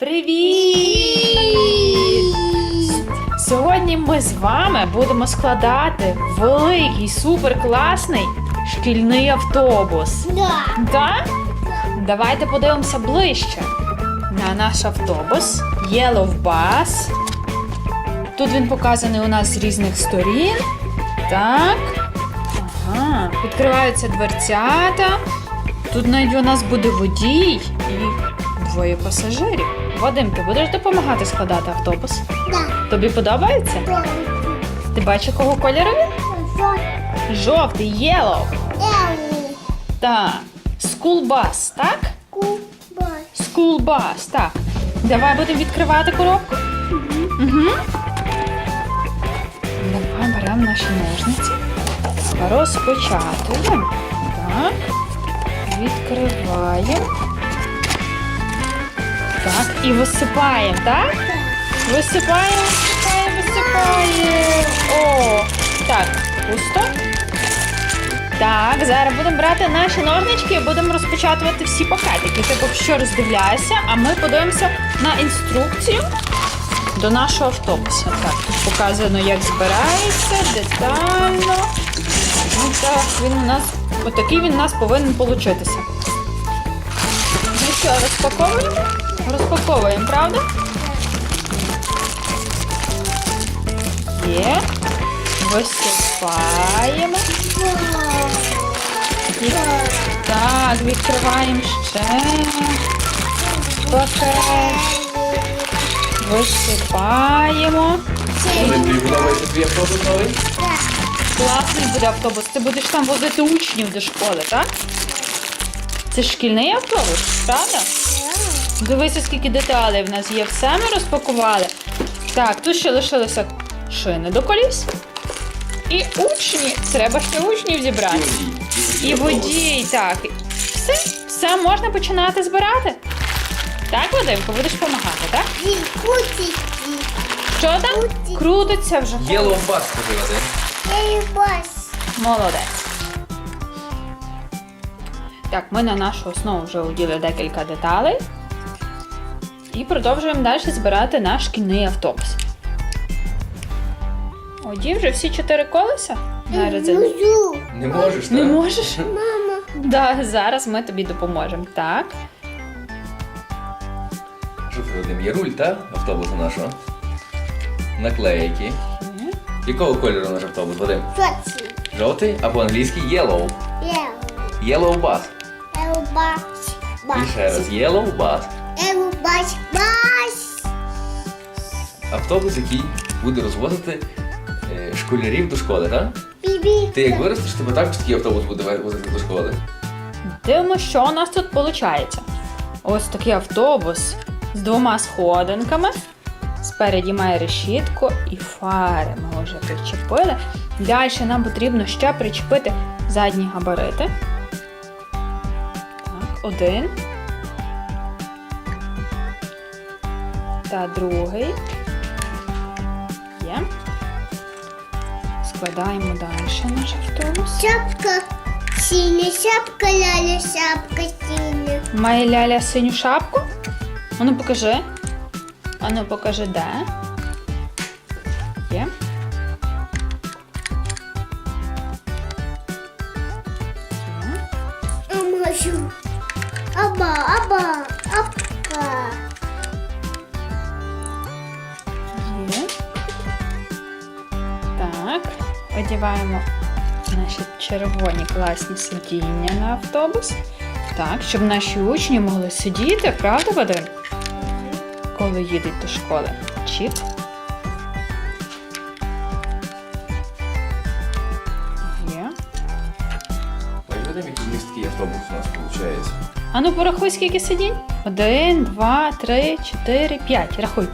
Привіт! Сьогодні ми з вами будемо складати великий суперкласний шкільний автобус. Да. Так? Давайте подивимося ближче на наш автобус Yellow Bus. Тут він показаний у нас з різних сторін. Так. Ага. Відкриваються дверцята. Тут навіть у нас буде водій і двоє пасажирів. Вадим, ти будеш допомагати складати автобус? Да. Тобі подобається? Да. Ти бачиш, якого кольору він? Вот. Жовтий, yellow. Эу. Так. School bus, так? School bus, так. Давай будемо відкривати коробку. Угу. Давай беремо наші ножниці. Розпечатуємо. Так. Відкриваємо. Так, і висипаємо, так? Висипаємо, висипаємо, висипаємо. О, так, пусто. Так, зараз будемо брати наші ножнички і будемо розпечатувати всі пакетики. Ти поки що роздивляйся, а ми подивимося на інструкцію до нашого автобуса. Так, тут показано, як збирається, детально. Ну так, він у нас, отакий він у нас повинен получитися. Ну що, розпаковуємо? Розпаковуємо, правда? Є. Висипаємо. І- Так, відкриваємо ще. Пакет. Висипаємо. Класний буде автобус. Ти будеш там возити учнів до школи, так? Це шкільний автобус, правда? Дивися, скільки деталей в нас є. Все ми розпакували. Так, тут ще лишилися шини до коліс. І учні. Треба ще учнів зібрати. І водій, так. Все, все можна починати збирати. Так, Вадимко, будеш допомагати, так? Що там? Крутиться вже. Yellow Bus, скажи, Вадим. Молодець. Так, ми на нашу основу вже оділи декілька деталей. І продовжуємо далі збирати наш шкільний автобус. Одів вже всі чотири колеса на резині. Музу. Не можеш, Не так? можеш? Мама. Да, зараз ми тобі допоможемо. Так. Що це, Вадим? Є руль, так? Автобусу нашого. Наклейки. Мгм. Якого кольору наш автобус, Вадим? Соци. Жовтий, а по-англійськи yellow. Эу. Yellow bus. Эу бас. І ще раз yellow bus. Эу Автобус, який буде розвозити е, школярів до школи, так? Биби. Ти як виростеш, тебе також такий автобус буде возити до школи. Дивимося, що у нас тут виходить. Ось такий автобус з двома сходинками. Спереді має решітку і фари. Ми вже причепили. Далі нам потрібно ще причепити задні габарити. Так, один. Та другий. Складаємо далі наш автобус. Шапка. Синяя шапка, ляля шапка синяя. Має ляля синю шапку? Ану покажи. Ану покажи, де. Є. Аба, аба, апка. Одіваємо наші червоні класні сидіння на автобус. Так, щоб наші учні могли сидіти, правда, Вадим? Коли їдуть до школи. Чіп. Є. Ой, який місткий автобус у нас виходить. Ану, порахуй, скільки сидінь. Один, два, три, чотири, п'ять. Рахуй.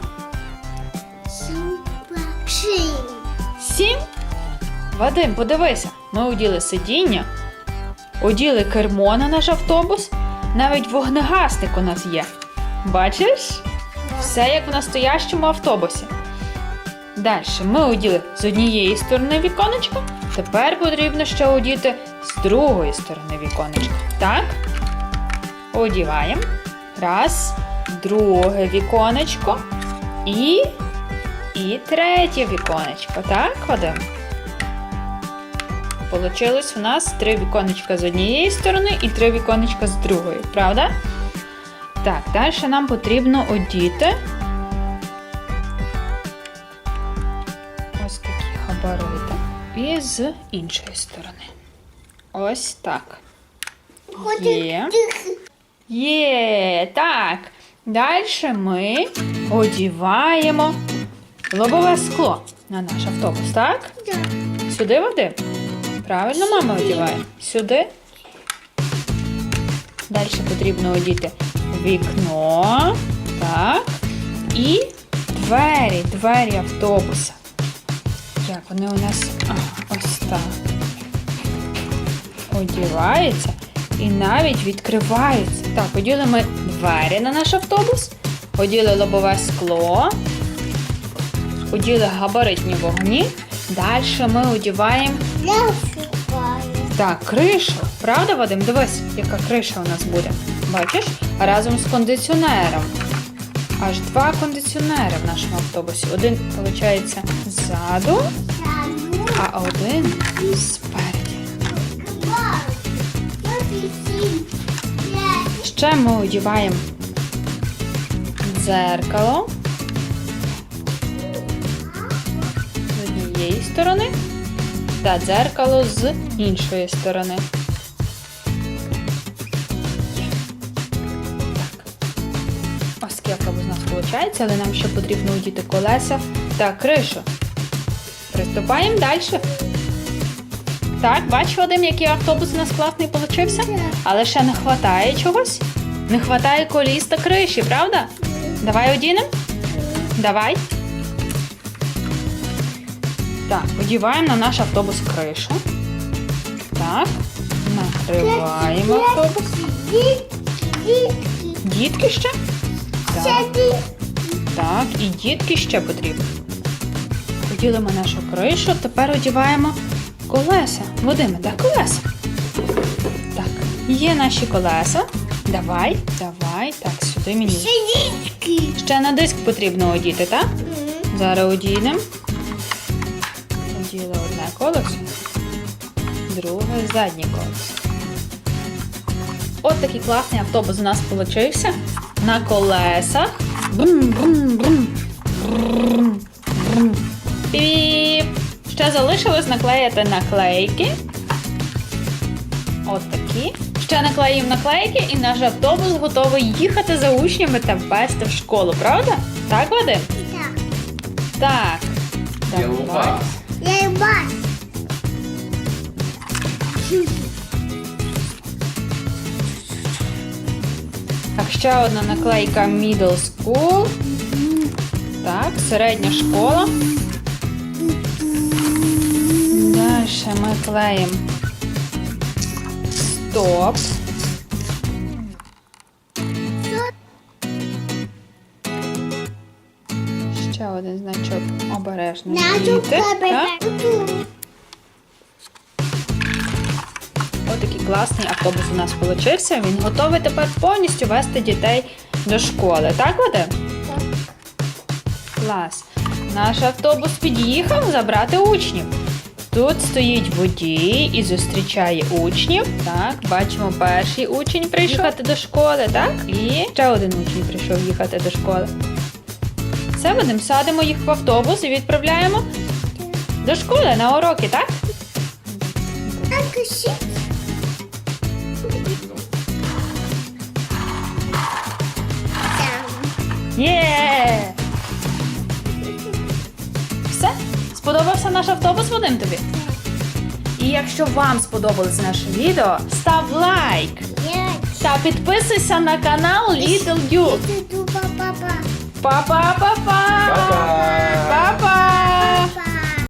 Супакшин. Сім. Вадим, подивися. Ми оділи сидіння, оділи кермо на наш автобус. Навіть вогнегасник у нас є. Бачиш? Все як в настоящому автобусі. Далі ми оділи з однієї сторони віконечка. Тепер потрібно ще одіти з другої сторони віконечка. Так? Одіваємо. Раз, друге віконечко і, і третє віконечко. Так, Вадим? Получилось у нас три віконечка з однієї сторони і три віконечка з другої, правда? Так, далі нам потрібно одіти ось такі габарити. І з іншої сторони. Ось так. Є. Є, так. Далі ми одіваємо лобове скло на наш автобус, так? Да. Сюди води? Правильно мама одіває? Сюди. Далі потрібно одіти вікно. Так. І двері, двері автобуса. Як вони у нас ага, ось так. Одіваються і навіть відкриваються. Так, оділи ми двері на наш автобус, оділи лобове скло, оділи габаритні вогні. Далі ми одіваємо Я так, кришу. Правда, Вадим? Дивись, яка криша у нас буде. Бачиш? Разом з кондиціонером. Аж два кондиціонери в нашому автобусі. Один, виходить, ззаду, а один спереді. Ще ми одіваємо дзеркало з однієї сторони та дзеркало з іншої сторони. Так. Ось автобус у нас виходить, але нам ще потрібно одіти колеса та кришу. Приступаємо далі. Так, бач, Вадим, який автобус у нас класний получився? Але ще не вистачає чогось. Не вистачає коліс та криші, правда? Давай одінемо? Давай. Так, одіваємо на наш автобус кришу. Так. Накриваємо автобус. Дітки, дітки. Дітки ще? Так. Так, і дітки ще потрібно. Поділимо нашу кришу, тепер одіваємо колеса. Вадиме, де колеса? Так, є наші колеса. Давай, давай, так, сюди мені. Сидітки. Ще на диск потрібно одіти, так? Зараз одінемо. Колесо, друге заднє колесо. От такий класний автобус у нас получився на колесах. Піп. Ще залишилось наклеїти наклейки. От такі. Ще наклеїмо наклейки, і наш автобус готовий їхати за учнями та ввести в школу, правда? Так, Вадим? Так. Так. Я у вас. Я бачу. Так, ще одна наклейка Middle School. Так, середня школа. Далі ми клеїмо стоп. Ще один значок обережно. Діти. Так? Класний автобус у нас получився. Він готовий тепер повністю вести дітей до школи. Так, Вадим? Клас. Наш автобус під'їхав забрати учнів. Тут стоїть водій і зустрічає учнів. Так, бачимо, перший учень прийшов їхати до школи, так? І ще один учень прийшов їхати до школи. Все, Вадим, садимо їх в автобус і відправляємо до школи на уроки, так? Так, ще. Є! Все? Сподобався наш автобус, Вадим, тобі? І якщо вам сподобалось наше відео, став лайк та підписуйся на канал Little You. Па-па-па-па! Па-па! Па-па! Па.